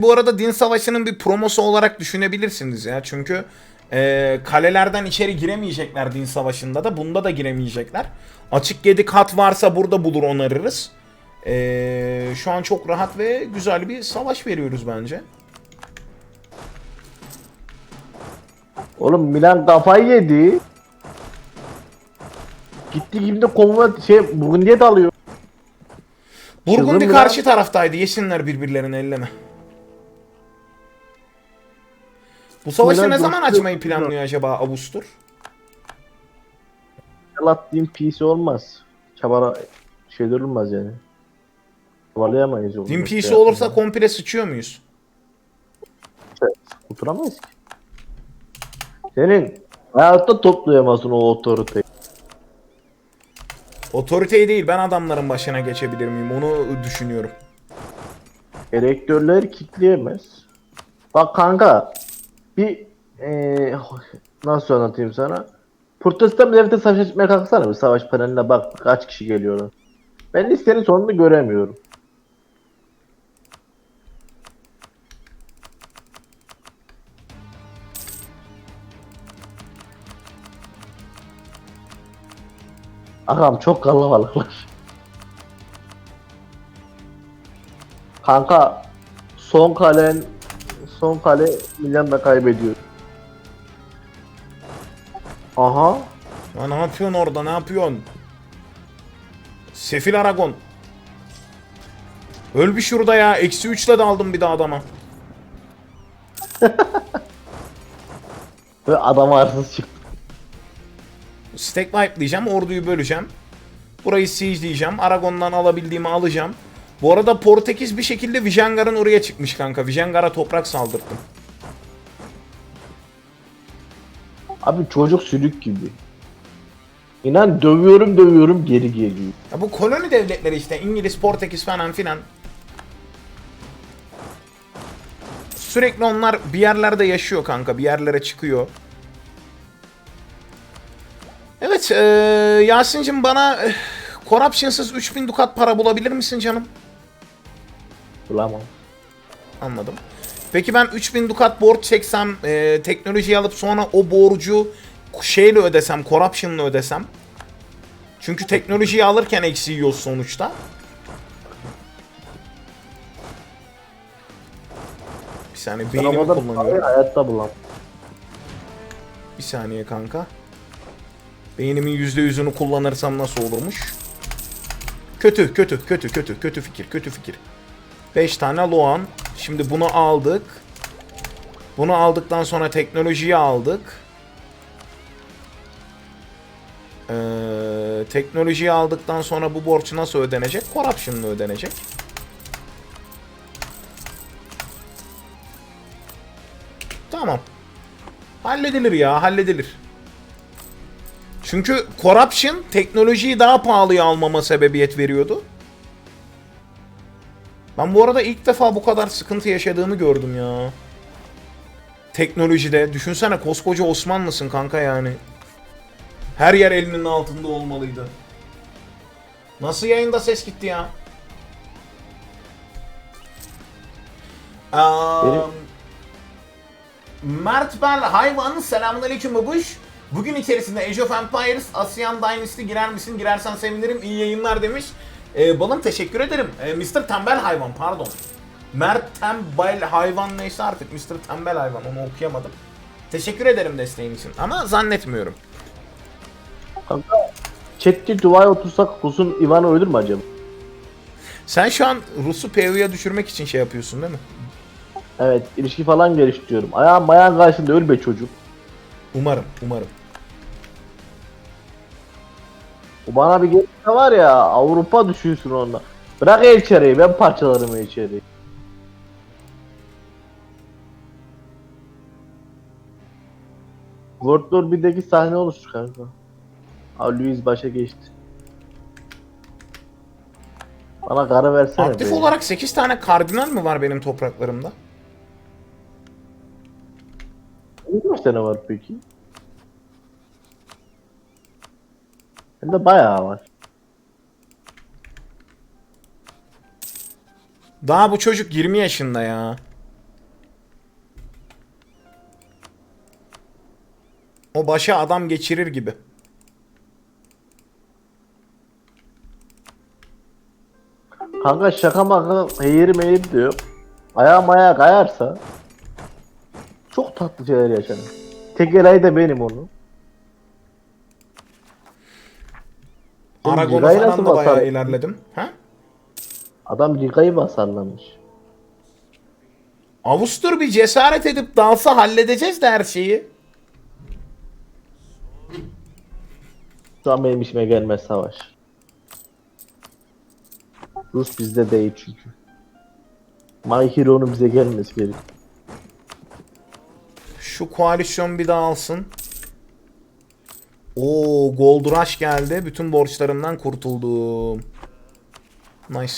Bu arada Din Savaşı'nın bir promosu olarak düşünebilirsiniz ya. Çünkü e, kalelerden içeri giremeyecekler Din Savaşı'nda da. Bunda da giremeyecekler. Açık 7 kat varsa burada bulur onarırız. E, şu an çok rahat ve güzel bir savaş veriyoruz bence. Oğlum Milan kafayı yedi. Gitti gibi de konvoy şey Burgundy'ye dalıyor. Burgundi Çılgın karşı taraftaydı. Yesinler birbirlerini elleme. Bu savaşı Milan ne zaman dostluğu- açmayı planlıyor acaba Avustur? Diyeyim PC olmaz. Çabara şey olmaz yani. Kovalayamayız onu. Din Şey PC olursa komple sıçıyor muyuz? Oturamayız ki. Senin hayatta toplayamazsın o otoriteyi. Otoriteyi değil ben adamların başına geçebilir miyim onu düşünüyorum. Elektörleri kilitleyemez. Bak kanka bir eee nasıl anlatayım sana? Protestan bir devlete savaş açmaya kalksana bir savaş paneline bak kaç kişi geliyor. Ben listenin sonunu göremiyorum. Ağam çok kalabalıklar. Kanka son kalen son kale Milan'da kaybediyor. Aha. Ya ne yapıyorsun orada ne yapıyorsun? Sefil Aragon. Öl bir şurada ya. Eksi 3'le de aldım bir daha adama. Ve adam arsız çıktı. Stack wipe diyeceğim. Orduyu böleceğim. Burayı siege diyeceğim. Aragon'dan alabildiğimi alacağım. Bu arada Portekiz bir şekilde Vijangar'ın oraya çıkmış kanka. Vijangar'a toprak saldırttım. Abi çocuk sülük gibi. İnan dövüyorum dövüyorum geri geliyor. Ya bu koloni devletleri işte İngiliz, Portekiz falan filan. Sürekli onlar bir yerlerde yaşıyor kanka. Bir yerlere çıkıyor. Evet, eee Yasin'cim bana eh, corruption'sız 3000 dukat para bulabilir misin canım? Bulamam. Anladım. Peki ben 3000 dukat borç çeksem, eee teknolojiyi alıp sonra o borcu şeyle ödesem, corruption'la ödesem. Çünkü teknolojiyi alırken eksi yiyoruz sonuçta. Bir saniye beynimi Arabada kullanıyorum. hayatta bulamam. Bir saniye kanka. Beynimin %100'ünü kullanırsam nasıl olurmuş? Kötü, kötü, kötü, kötü, kötü fikir, kötü fikir. 5 tane Loan. Şimdi bunu aldık. Bunu aldıktan sonra teknolojiyi aldık. Ee, teknolojiyi aldıktan sonra bu borç nasıl ödenecek? Corruption'la ödenecek. Tamam. Halledilir ya, halledilir. Çünkü corruption teknolojiyi daha pahalıya almama sebebiyet veriyordu. Ben bu arada ilk defa bu kadar sıkıntı yaşadığımı gördüm ya. Teknolojide. Düşünsene koskoca Osmanlısın kanka yani. Her yer elinin altında olmalıydı. Nasıl yayında ses gitti ya? Benim- Mert Bel hayvan selamünaleyküm babuş. Bugün içerisinde Age of Empires Asian Dynasty girer misin? Girersen sevinirim. İyi yayınlar demiş. Ee, balım teşekkür ederim. Ee, Mr. Tembel hayvan pardon. Mert Tembel hayvan neyse artık Mr. Tembel hayvan onu okuyamadım. Teşekkür ederim desteğin için ama zannetmiyorum. Kanka chat'te duvaya otursak Rus'un Ivan'ı ölür mü acaba? Sen şu an Rus'u PoE'ya düşürmek için şey yapıyorsun değil mi? Evet ilişki falan geliştiriyorum. Ayağım ayağın karşısında öl be çocuk. Umarım, umarım. O bana bir gelirse var ya Avrupa düşünsün onunla. Bırak içeriği ben parçalarım içeriği. World War 1'deki sahne oluştu kanka. Abi Louis başa geçti. Bana karı versene Aktif be. olarak 8 tane kardinal mı var benim topraklarımda? Kaç tane var peki? Hem de bayağı var. Daha bu çocuk 20 yaşında ya. O başa adam geçirir gibi. Kanka şaka maka heyir meyir diyor. Ayağım ayağa kayarsa çok tatlı şeyler yaşanır. Tek elayı da benim onun. Aragon'u Liga'yı falan nasıl da bayağı basar? ilerledim. Ha? Adam ligayı basarlamış. Avustur bir cesaret edip dalsa halledeceğiz de her şeyi. Şu an benim işime gelmez savaş. Rus bizde değil çünkü. My Hero'nun bize gelmesi gerek. Şu koalisyon bir daha alsın. Oo Gold Rush geldi. Bütün borçlarımdan kurtuldum. Nice.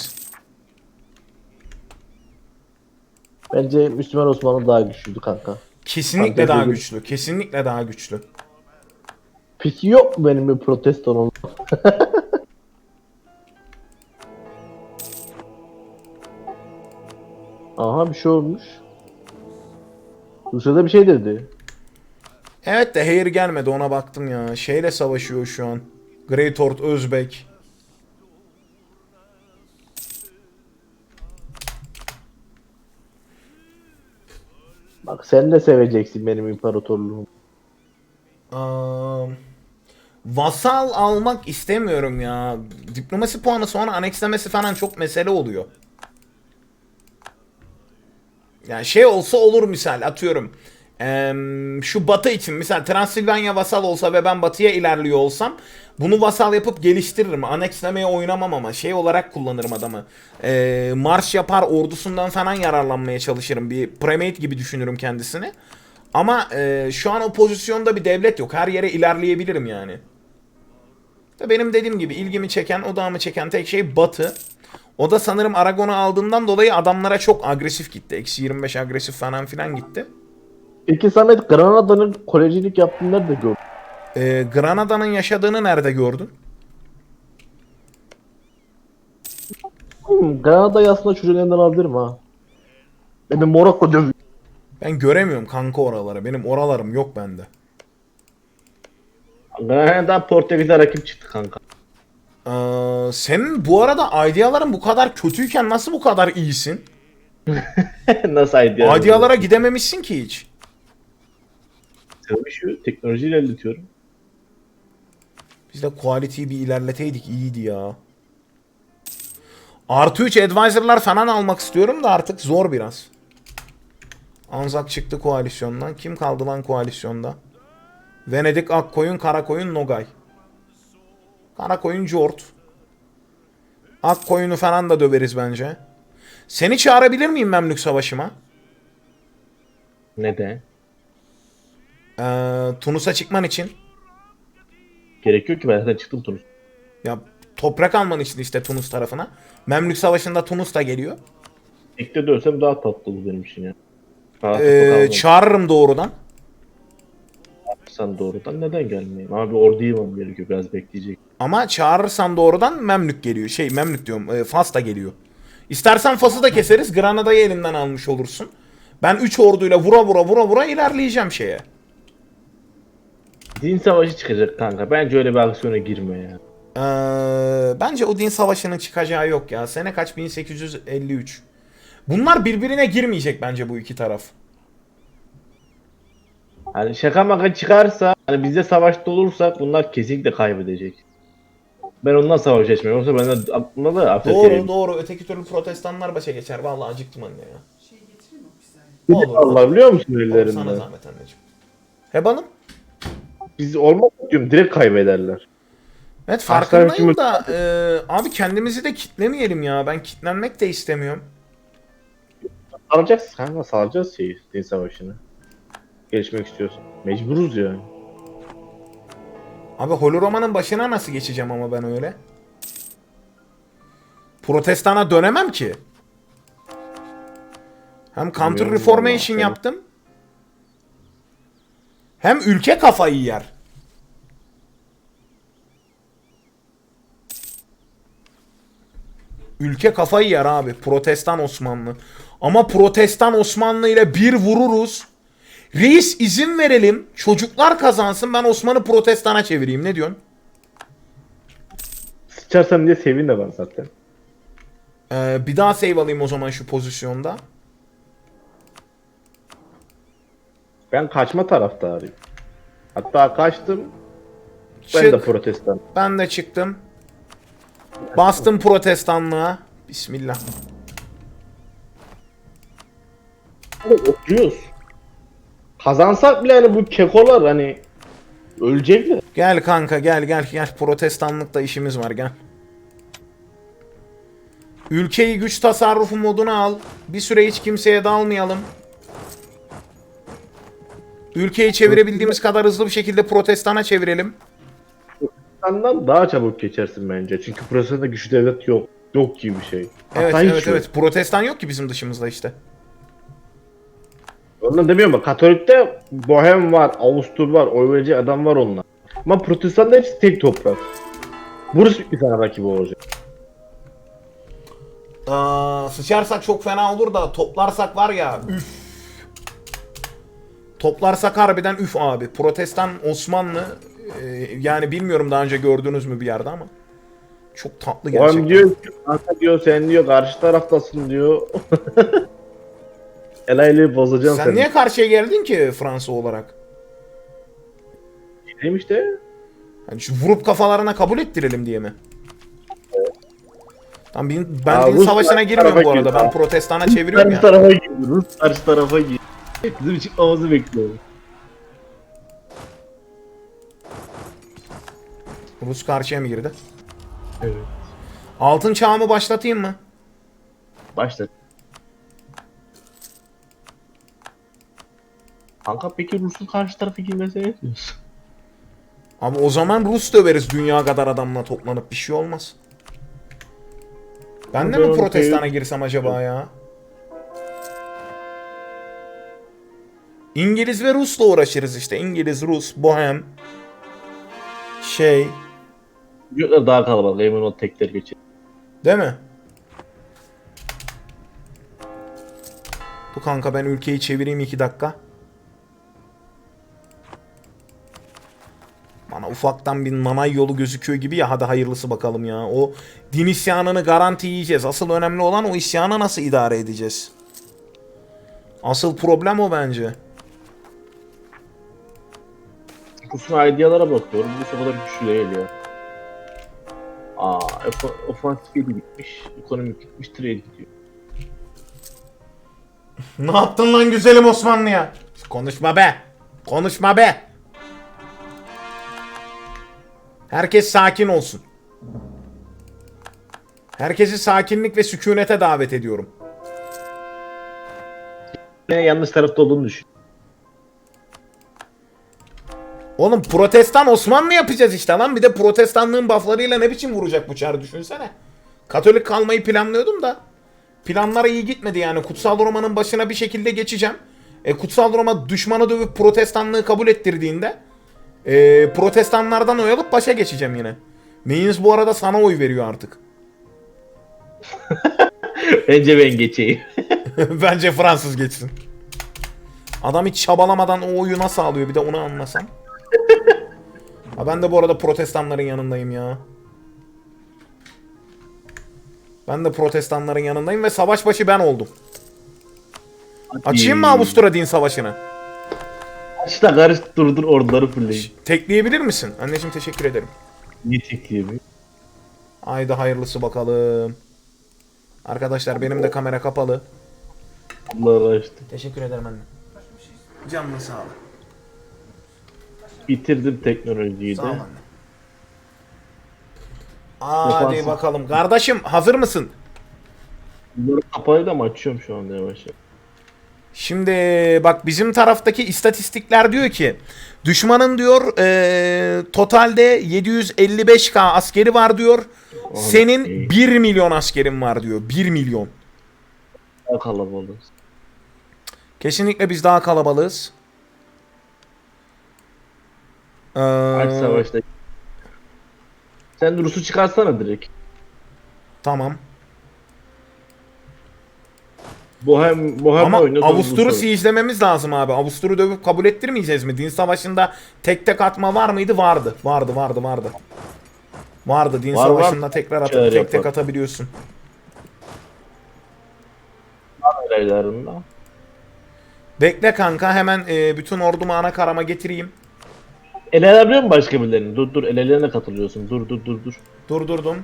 Bence Müslüman Osmanlı daha güçlüydü kanka. Kesinlikle Kanka, daha dedim. güçlü. Kesinlikle daha güçlü. Peki yok mu benim bir proteston olmam? Aha bir şey olmuş. Rusya'da bir şey dedi. Evet de hayır gelmedi ona baktım ya. Şeyle savaşıyor şu an. Great Hort Özbek. Bak sen de seveceksin benim imparatorluğumu. Aa, vasal almak istemiyorum ya. Diplomasi puanı sonra anekslemesi falan çok mesele oluyor. Yani şey olsa olur misal atıyorum. Eee, şu batı için misal Transilvanya vasal olsa ve ben batıya ilerliyor olsam bunu vasal yapıp geliştiririm. Anekslemeye oynamam ama şey olarak kullanırım adamı. Eee, marş yapar ordusundan falan yararlanmaya çalışırım. Bir primate gibi düşünürüm kendisini. Ama eee, şu an o pozisyonda bir devlet yok. Her yere ilerleyebilirim yani. Benim dediğim gibi ilgimi çeken, odağımı çeken tek şey Batı. O da sanırım Aragon'u aldığından dolayı adamlara çok agresif gitti. Eksi 25 agresif falan filan gitti. Peki Samet Granada'nın kolejilik yaptığını nerede gördün? Ee, Granada'nın yaşadığını nerede gördün? Hmm, Granada'yı aslında çocuğun elinden alabilirim ha. Benim Morocco dövüyor. Ben göremiyorum kanka oraları. Benim oralarım yok bende. Granada Portekiz'e rakip çıktı kanka. Ee, senin bu arada ideaların bu kadar kötüyken nasıl bu kadar iyisin? Nasıl idea? Idealara gidememişsin ki hiç. Savaşıyor. Teknolojiyle ilerletiyorum. Biz de quality'yi bir ilerleteydik iyiydi ya. Artı 3 advisor'lar falan almak istiyorum da artık zor biraz. Anzak çıktı koalisyondan. Kim kaldı lan koalisyonda? Venedik, Akkoyun, Karakoyun, Nogay. Karakoyun, Jort. Akkoyun'u falan da döveriz bence. Seni çağırabilir miyim Memlük Savaşı'ma? Neden? Ee, Tunus'a çıkman için. Gerek yok ki ben zaten çıktım Tunus. Ya toprak alman için işte Tunus tarafına. Memlük Savaşı'nda Tunus da geliyor. Tekte dönsem daha tatlı olur benim için ya. Rahat Ee, çağırırım doğrudan. Sen doğrudan neden gelmeyeyim? Abi ordu yemem gerekiyor biraz bekleyecek. Ama çağırırsan doğrudan Memlük geliyor. Şey Memlük diyorum. E, Fas da geliyor. İstersen Fas'ı da keseriz. Granada'yı elinden almış olursun. Ben 3 orduyla vura vura vura vura ilerleyeceğim şeye. Din savaşı çıkacak kanka. Bence öyle bir aksiyona girme ya. Ee, bence o din savaşının çıkacağı yok ya. Sene kaç? 1853. Bunlar birbirine girmeyecek bence bu iki taraf. Hani şaka maka çıkarsa hani bizde savaşta olursak bunlar kesinlikle kaybedecek. Ben ondan savaş açmıyorum. Yoksa ben de aklımda da Doğru doğru. Öteki türlü protestanlar başa geçer. Vallahi acıktım anne ya. Olur. Allah biliyor musun Olur, ellerinden? sana zahmet anneciğim. He balım? Biz olmaz diyorum direkt kaybederler. Evet farkındayım da e, abi kendimizi de kitlemeyelim ya. Ben kitlenmek de istemiyorum. Salacağız kanka salacağız şeyi din savaşını. Gelişmek istiyorsun. Mecburuz yani. Abi Holoroman'ın başına nasıl geçeceğim ama ben öyle? Protestana dönemem ki. Hem counter Bilmiyorum reformation yaptım. Hem ülke kafayı yer. Ülke kafayı yer abi. Protestan Osmanlı. Ama Protestan Osmanlı ile bir vururuz. Reis izin verelim. Çocuklar kazansın. Ben Osman'ı protestana çevireyim. Ne diyorsun? Sıçarsam diye sevin de var zaten. Ee, bir daha save alayım o zaman şu pozisyonda. Ben kaçma taraftarıyım. Hatta kaçtım. Ben de Çık. protestan. Ben de çıktım. Bastım protestanlığa. Bismillah. Oturuyoruz. Kazansak bile hani bu kekolar hani ölecekler. Gel kanka gel gel gel. Protestanlıkta işimiz var gel. Ülkeyi güç tasarrufu moduna al. Bir süre hiç kimseye dalmayalım. Ülkeyi çevirebildiğimiz kadar hızlı bir şekilde protestana çevirelim. Senden daha çabuk geçersin bence. Çünkü protestanda güçlü devlet yok. Yok gibi bir şey. Evet Hatta hiç evet yok. evet. Protestan yok ki bizim dışımızda işte. Ondan demiyorum bak Katolik'te Bohem var, Avustur var, oy verici adam var onlar. Ama Protestan'da hepsi tek toprak. Burası bir tane rakibi olacak. Aa, sıçarsak çok fena olur da toplarsak var ya üf. Toplarsak harbiden üf abi. Protestan Osmanlı e, yani bilmiyorum daha önce gördünüz mü bir yerde ama çok tatlı gerçekten. Bohem diyor kanka diyor sen diyor karşı taraftasın diyor. El bozacağım Sen seni. niye karşıya geldin ki Fransa olarak? Dedim işte. Yani şu vurup kafalarına kabul ettirelim diye mi? Tamam ben, ben Aa, din Rus savaşına karşı girmiyorum bu tarafa arada. gir. Ben protestana çeviriyorum Karşı ya. tarafa gidiyoruz. Karşı tarafa gidiyor. Bizim çıkmamızı bekliyoruz. Rus karşıya mı girdi? Evet. Altın çağımı başlatayım mı? Başla. Kanka peki Rus'un karşı tarafa girmesine ne diyorsun? Abi o zaman Rus döveriz dünya kadar adamla toplanıp bir şey olmaz. Ben de mi protestana girsem acaba ya? İngiliz ve Rus'la uğraşırız işte. İngiliz, Rus, Bohem. Şey, Çocuklar daha kalabalık. Emin ol tekler geçer. değil mi? Bu kanka ben ülkeyi çevireyim iki dakika. Bana ufaktan bir nanay yolu gözüküyor gibi ya hadi hayırlısı bakalım ya. O din isyanını garanti yiyeceğiz. Asıl önemli olan o isyanı nasıl idare edeceğiz. Asıl problem o bence. Rus'un idealara bakıyorum. O kadar güçlü ya. Aa, ofa- ofansif yedi gitmiş. Ekonomik gitmiş. Trade gidiyor. Ne yaptın lan güzelim Osmanlı'ya? Konuşma be. Konuşma be. Herkes sakin olsun. Herkesi sakinlik ve sükunete davet ediyorum. Yine yanlış tarafta olduğunu düşün. Oğlum protestan Osmanlı yapacağız işte lan. Bir de protestanlığın bufflarıyla ne biçim vuracak bu çar düşünsene. Katolik kalmayı planlıyordum da. Planlar iyi gitmedi yani. Kutsal Roma'nın başına bir şekilde geçeceğim. E, Kutsal Roma düşmanı dövüp protestanlığı kabul ettirdiğinde e, protestanlardan oy alıp başa geçeceğim yine. Mayens bu arada sana oy veriyor artık. Bence ben geçeyim. Bence Fransız geçsin. Adam hiç çabalamadan o oyu nasıl alıyor bir de onu anlasam. Ha ben de bu arada protestanların yanındayım ya. Ben de protestanların yanındayım ve savaş başı ben oldum. Açayım mı Avusturya din savaşını? Aç da karış durdur orduları fulleyin. Tekleyebilir misin? Anneciğim teşekkür ederim. Niye bir? Haydi hayırlısı bakalım. Arkadaşlar benim de kamera kapalı. Allah açtı. Teşekkür ederim anne. Canını sağ ol. Bitirdim teknolojiyi Sağ ol de. anne. Hadi Yaparsın. bakalım. Kardeşim hazır mısın? Bunları kapayı da mı açıyorum şu anda yavaş yavaş. Şimdi bak bizim taraftaki istatistikler diyor ki düşmanın diyor eee, totalde 755k askeri var diyor. Senin iyi. 1 milyon askerin var diyor. 1 milyon. Daha kalabalık. Kesinlikle biz daha kalabalığız. Ee, Aç savaşta. Sen Rus'u çıkarsana direkt. Tamam. Bohem, Bohem Ama oyunu Avustur'u siege'lememiz lazım abi. Avustur'u dövüp kabul ettirmeyeceğiz mi? Din Savaşı'nda tek tek atma var mıydı? Vardı. Vardı, vardı, vardı. Vardı. Din Var, var. Savaşı'nda tekrar atıp tek tek atabiliyorsun. Bekle kanka hemen e, bütün ordumu ana karama getireyim. El alabiliyor musun başka birilerini? Dur dur el elelerine katılıyorsun. Dur dur dur dur. Durdurdum.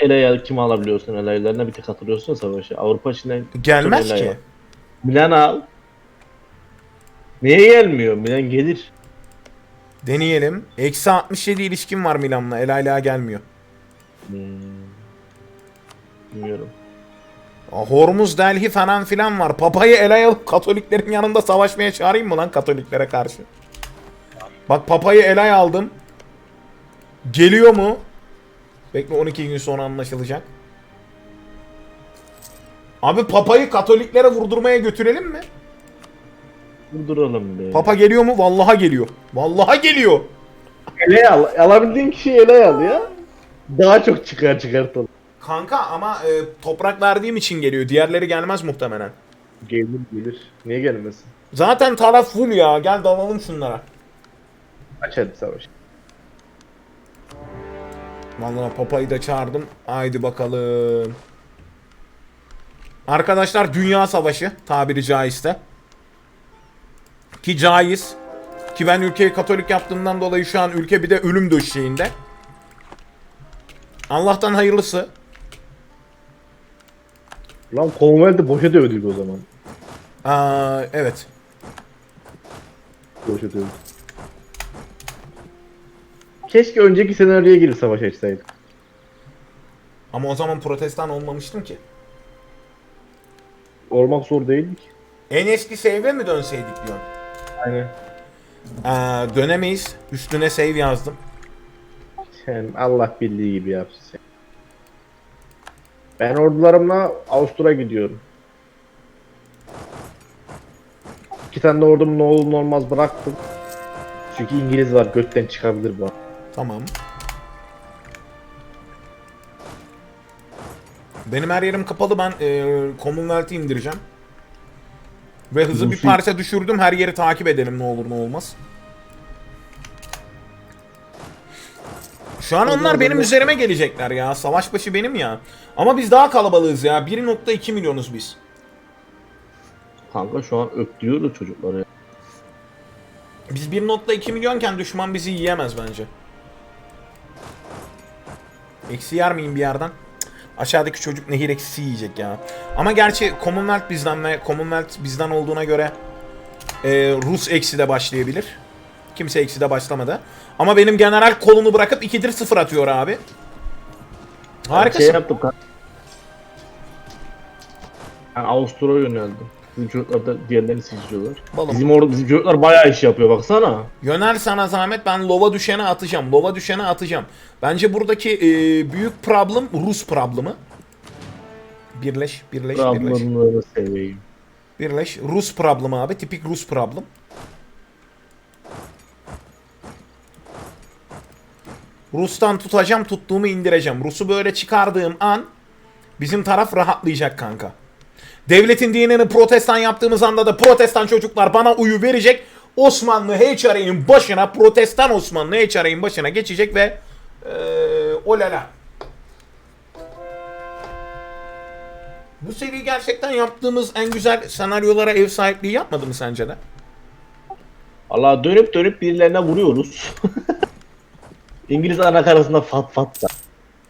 El kim alabiliyorsun? El elelerine bir tek katılıyorsun savaşa. Avrupa içinden Gelmez ki. Milan al. Niye gelmiyor? Milan gelir. Deneyelim. Eksi 67 ilişkim var Milan'la. El aylığa gelmiyor. Hmm. Bilmiyorum. Aa, Hormuz, Delhi falan filan var. Papayı el alıp Katoliklerin yanında savaşmaya çağırayım mı lan Katoliklere karşı? Bak Papayı el aldım. Geliyor mu? Bekle 12 gün sonra anlaşılacak. Abi Papayı Katoliklere vurdurmaya götürelim mi? Durduralım be. Papa geliyor mu? Vallaha geliyor. Vallaha geliyor. ele al. Alabildiğin kişiyi ele al ya. Daha çok çıkar çıkartalım. Kanka ama e, toprak verdiğim için geliyor. Diğerleri gelmez muhtemelen. Gelir gelir. Niye gelmesin? Zaten taraf full ya. Gel dalalım şunlara. Aç hadi savaş. Vallahi papayı da çağırdım. Haydi bakalım. Arkadaşlar Dünya Savaşı tabiri caizse. Ki caiz. Ki ben ülkeyi Katolik yaptığımdan dolayı şu an ülke bir de ölüm döşeğinde. Allah'tan hayırlısı. Lan Commonwealth'ı boşa dövdük o zaman. Aa, evet. Boşa dövdük. Keşke önceki senaryoya girip savaş açsaydık. Ama o zaman protestan olmamıştım ki. Olmak zor değildi ki. En eski save'e mi dönseydik diyorsun? Aynen. Aa, dönemeyiz. Üstüne save yazdım. Sen Allah bildiği gibi yapsın. Ben ordularımla Avustur'a gidiyorum. İki tane de ordumu ne olur ne olmaz bıraktım. Çünkü İngiliz var gökten çıkabilir bu. Tamam. Benim her yerim kapalı. Ben e, Commonwealth'i indireceğim. Ve hızı bir parça düşürdüm. Her yeri takip edelim ne olur ne olmaz. Şu an onlar benim üzerime gelecekler ya. Savaş başı benim ya. Ama biz daha kalabalığız ya. 1.2 milyonuz biz. Kanka şu an öptürüyoruz çocukları ya. Biz 1.2 milyonken düşman bizi yiyemez bence. Eksi yer miyim bir yerden? Cık, Aşağıdaki çocuk nehir eksisi yiyecek ya. Ama gerçi Commonwealth bizden ve Commonwealth bizden olduğuna göre e, Rus eksi de başlayabilir. Kimse eksi de başlamadı. Ama benim general kolunu bırakıp 2'dir 0 atıyor abi. Harikasın. Şey yaptım. Ben Avusturya'ya yöneldim. Bizim çocuklar da diğerlerini seçiyorlar. Balım. Bizim orada bizim çocuklar bayağı iş yapıyor baksana. Yönel sana zahmet ben lova düşene atacağım. Lova düşene atacağım. Bence buradaki e, büyük problem Rus problemi. Birleş, birleş, birleş. Trabzonları seveyim. Birleş. Rus problemi abi. Tipik Rus problem. Rus'tan tutacağım, tuttuğumu indireceğim. Rus'u böyle çıkardığım an bizim taraf rahatlayacak kanka. Devletin dinini protestan yaptığımız anda da protestan çocuklar bana uyu verecek. Osmanlı HR'in başına, protestan Osmanlı HR'in başına geçecek ve eee olala. Bu seri gerçekten yaptığımız en güzel senaryolara ev sahipliği yapmadı mı sence de? Allah dönüp dönüp birilerine vuruyoruz. İngiliz ana karasında fat fat da.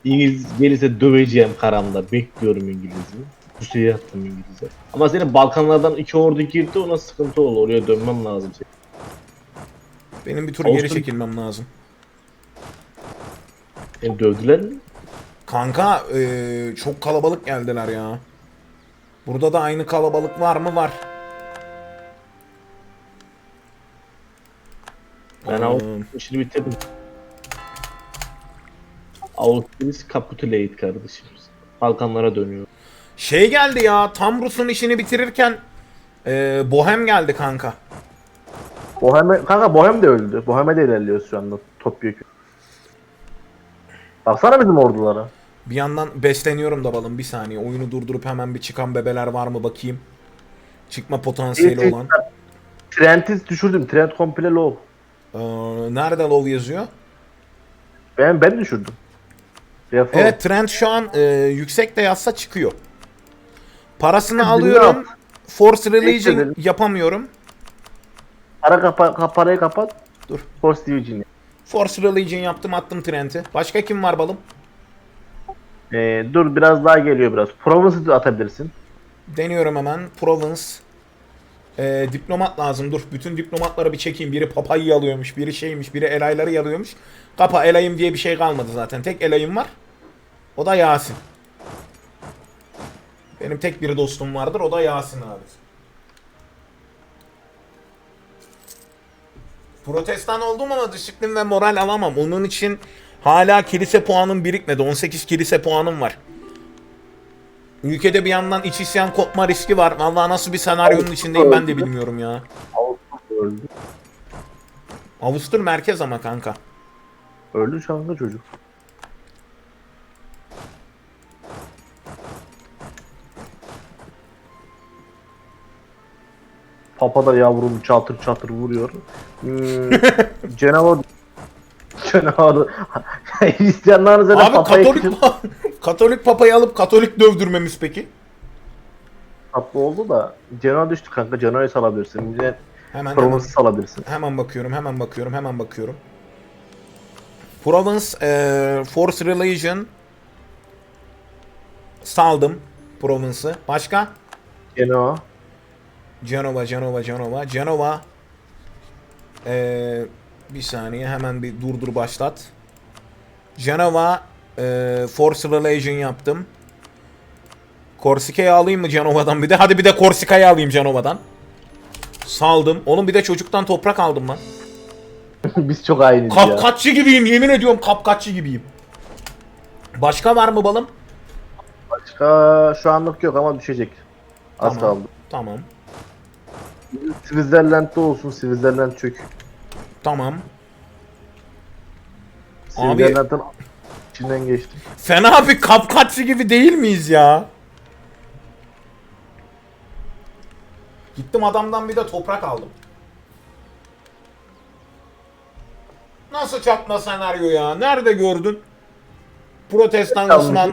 İngiliz gelirse döveceğim karamda. Bekliyorum İngiliz'i. Pusuya yattım İngiliz'e. Ama senin Balkanlardan iki ordu girdi ona sıkıntı olur. Oraya dönmem lazım. Benim bir tur geri çekilmem lazım. Seni dövdüler mi? Kanka eee, çok kalabalık geldiler ya. Burada da aynı kalabalık var mı? Var. Ben Hmm. Avusturya işini bitirdim. Avusturya capitulate kardeşim. Balkanlara dönüyor. Şey geldi ya tam Rus'un işini bitirirken eee, Bohem geldi kanka. Bohem kanka Bohem de öldü. Bohem'e de ilerliyoruz şu anda. Topyekun. Baksana bizim ordulara. Bir yandan besleniyorum da balım bir saniye. Oyunu durdurup hemen bir çıkan bebeler var mı bakayım. Çıkma potansiyeli olan. Trend'i düşürdüm. Trend komple low. Ee, nerede low yazıyor? Ben ben düşürdüm. Defol. Evet trend şu an e, yüksek de yazsa çıkıyor. Parasını alıyorum. Force Religion yapamıyorum. Para kapa kap- parayı kapat. Dur. Force Division. Force Religion yaptım attım trend'i. Başka kim var balım? Ee, dur biraz daha geliyor biraz. Province'ı atabilirsin. Deniyorum hemen. Province. Ee, diplomat lazım. Dur. Bütün diplomatları bir çekeyim. Biri papayı alıyormuş. Biri şeymiş. Biri elayları yalıyormuş. Kapa elayım diye bir şey kalmadı zaten. Tek elayım var. O da Yasin. Benim tek bir dostum vardır. O da Yasin abi. Protestan oldum ama disiplin ve moral alamam. Onun için hala kilise puanım birikmedi. 18 kilise puanım var. Ülkede bir yandan iç isyan kopma riski var. Vallahi nasıl bir senaryonun içindeyim ben de bilmiyorum ya. Öldü. Avustur merkez ama kanka. Öldü şu anda çocuk. Papa da yavrum çatır çatır vuruyor. Hmm, Cenava Cenava Hristiyanların zaten Abi papayı Katolik pa- Katolik papayı alıp Katolik dövdürmemiz peki? tatlı oldu da Cenava düştü kanka Cenava'yı salabilirsin. De Hemen hemen, salabilirsin. hemen bakıyorum, hemen bakıyorum, hemen bakıyorum. Provence, eee, Force Religion saldım Provence'ı. Başka? Cenava Genova, Genova, Genova, Genova. Ee, bir saniye hemen bir durdur başlat. Genova, e, Force Relation yaptım. Korsika'yı alayım mı Genova'dan bir de? Hadi bir de Korsika'yı alayım Genova'dan. Saldım. Oğlum bir de çocuktan toprak aldım lan. Biz çok aynıyız ya. Kapkaççı gibiyim yemin ediyorum kapkaççı gibiyim. Başka var mı balım? Başka şu anlık yok ama düşecek. Az Tamam. kaldı. Tamam. Switzerland'da olsun Switzerland çök. Tamam. Abi- Switzerland'ın içinden geçtim. Fena bir kapkaççı gibi değil miyiz ya? Gittim adamdan bir de toprak aldım. Nasıl çakma senaryo ya? Nerede gördün? Protestan Çalmış. Osman.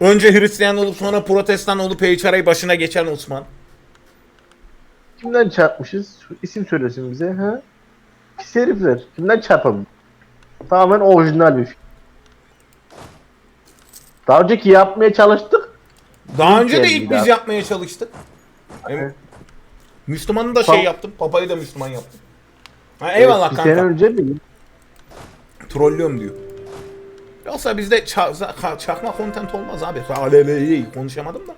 Önce Hristiyan olup sonra protestan olup HR'ı başına geçen Osman. Kimden çarpmışız? İsim söylesin bize. Ha? Pis herifler. Kimden çarpalım? Tamamen orijinal bir film. Daha önceki yapmaya çalıştık. Daha önce de ilk biz yapmaya çalıştık. Evet. Müslümanı da şey yaptım. Papayı da Müslüman yaptım. Ha, eyvallah bir kanka. sene önce mi? Trollüyorum diyor. Yoksa bizde ça- za- çakma content olmaz abi. Aleleyi konuşamadım da.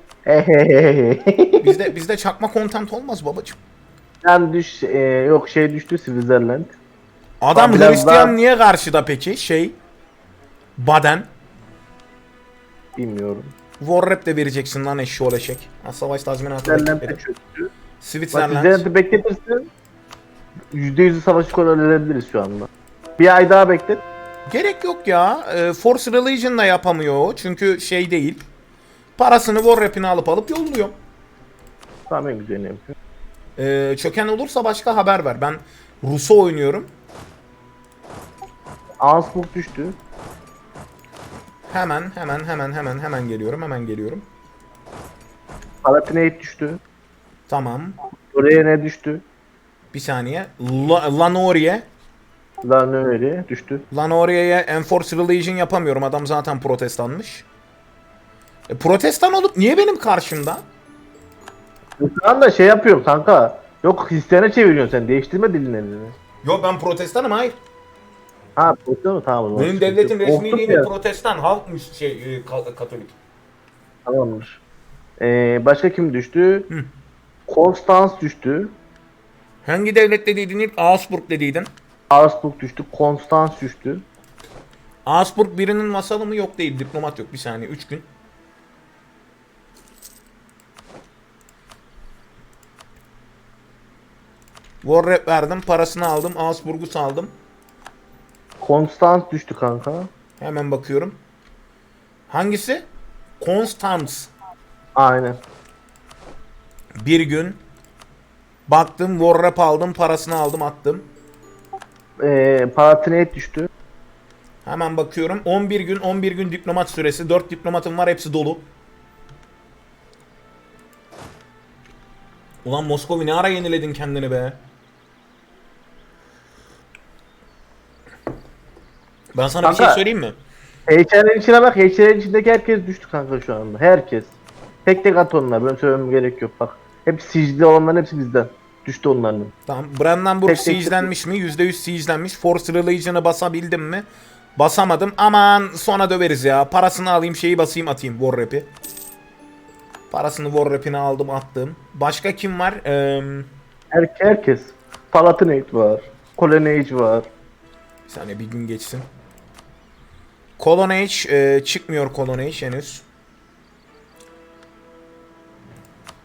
Bizde bizde çakma content olmaz babacım. Sen düş, e, yok şey düştü Switzerland. Adam Ben Hristiyan daha- niye karşıda peki? Şey Baden. Bilmiyorum. Warrap de vereceksin lan eşşoğlu eşek. Ha, savaş tazminatı Switzerland'da bekledim. çöktü. Switzerland. Switzerland'ı bekletirsin. %100'ü savaşı kontrol şu anda. Bir ay daha beklet. Gerek yok ya. Ee, Force Religion da yapamıyor o. Çünkü şey değil. Parasını Warrap'ini alıp alıp yolluyor. Tamam en güzelini. Ee, çöken olursa başka haber ver. Ben Rus'u oynuyorum. Augsburg düştü. Hemen hemen hemen hemen hemen geliyorum. Hemen geliyorum. Palatinate düştü. Tamam. Oraya ne düştü? Bir saniye. La, Lanorie. Lanöre düştü. Lanorie'ye Enforce Religion yapamıyorum. Adam zaten protestanmış. E, protestan olup niye benim karşımda? Şu anda şey yapıyorum kanka. Yok Hristiyan'a çeviriyorsun sen. Değiştirme dilini. Yok ben protestanım hayır. Ha protestan mı? Tamam. o zaman Benim devletin yok. resmi Korktum dini ya. protestan. Halkmış şey e, ka- katolik. Tamamdır. Ee, başka kim düştü? Hı. Konstans düştü. Hangi devlet dediydin ilk? Augsburg dediydin. Augsburg düştü. Konstans düştü. Augsburg birinin vasalı mı? Yok değil. Diplomat yok. Bir saniye. 3 gün. Warrap verdim. Parasını aldım. Augsburg'u saldım. Konstans düştü kanka. Hemen bakıyorum. Hangisi? Constance. Aynen. Bir gün baktım Warrap aldım parasını aldım attım. Ee, Palatinate düştü. Hemen bakıyorum. 11 gün 11 gün diplomat süresi. 4 diplomatım var hepsi dolu. Ulan Moskovi ne ara yeniledin kendini be? Ben sana bir şey Kanka. söyleyeyim mi? HR'in içine bak. HR'in içindeki herkes düştü kanka şu anda. Herkes. Tek tek at onlar. Benim söylemem gerek yok bak. Hep sicili olanların hepsi bizden. Düştü onların. Tamam. Brandenburg Tek siege'lenmiş mi? %100 siege'lenmiş. Force Religion'ı basabildim mi? Basamadım. Aman sonra döveriz ya. Parasını alayım şeyi basayım atayım War Rap'i. Parasını War Rap'ini aldım attım. Başka kim var? Her, herkes. Palatinate var. Colonnade var. Bir saniye bir gün geçsin. Colon Age e, çıkmıyor Colon Age henüz.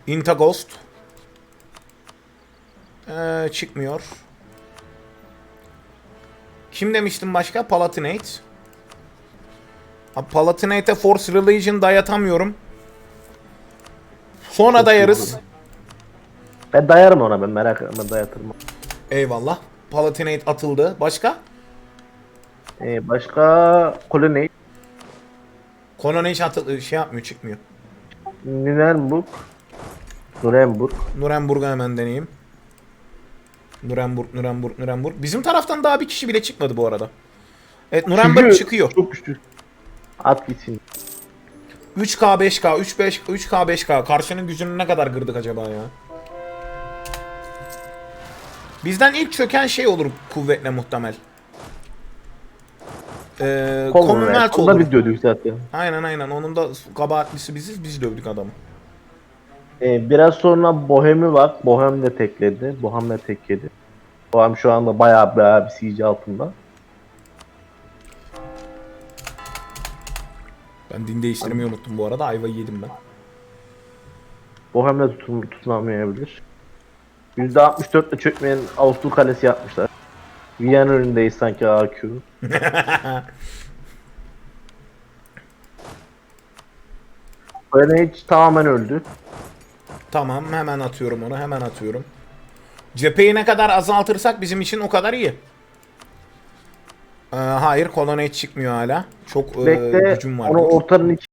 Intaghost e, çıkmıyor. Kim demiştim başka? Palatinate. Palatinate'e Force Religion dayatamıyorum. Sonra dayarız. Ben dayarım ona ben merak etme dayatırım. Eyvallah. Palatinate atıldı. Başka? Ee, başka Colonnade. Colon Age atıl şey yapmıyor çıkmıyor. Nürnberg. Nuremberg. Nuremberg'a hemen deneyeyim. Nuremberg, Nuremberg, Nuremberg. Bizim taraftan daha bir kişi bile çıkmadı bu arada. Evet Nuremberg çıkıyor. Çok güçlü. At gitsin. 3K 5K 3 5 3K 5K karşının gücünü ne kadar kırdık acaba ya? Bizden ilk çöken şey olur kuvvetle muhtemel. Ee, Commonwealth Onda olur. biz diyorduk zaten. Aynen aynen onun da kabahatlisi biziz biz dövdük adamı. Ee, biraz sonra Bohem'i var. Bohem de tekledi. Bohem de tekledi. Bohem şu anda bayağı bayağı bir siege altında. Ben din değiştirmeyi unuttum bu arada ayvayı yedim ben. Bohem de tutun, tutunamayabilir. %64 ile çökmeyen Avusturya kalesi yapmışlar. Viyana önündeyiz sanki AQ. hiç tamamen öldü. Tamam hemen atıyorum onu hemen atıyorum. Cepheyi ne kadar azaltırsak bizim için o kadar iyi. Ee, hayır kolona hiç çıkmıyor hala. Çok e, Bekle gücüm var. onu ortanın iç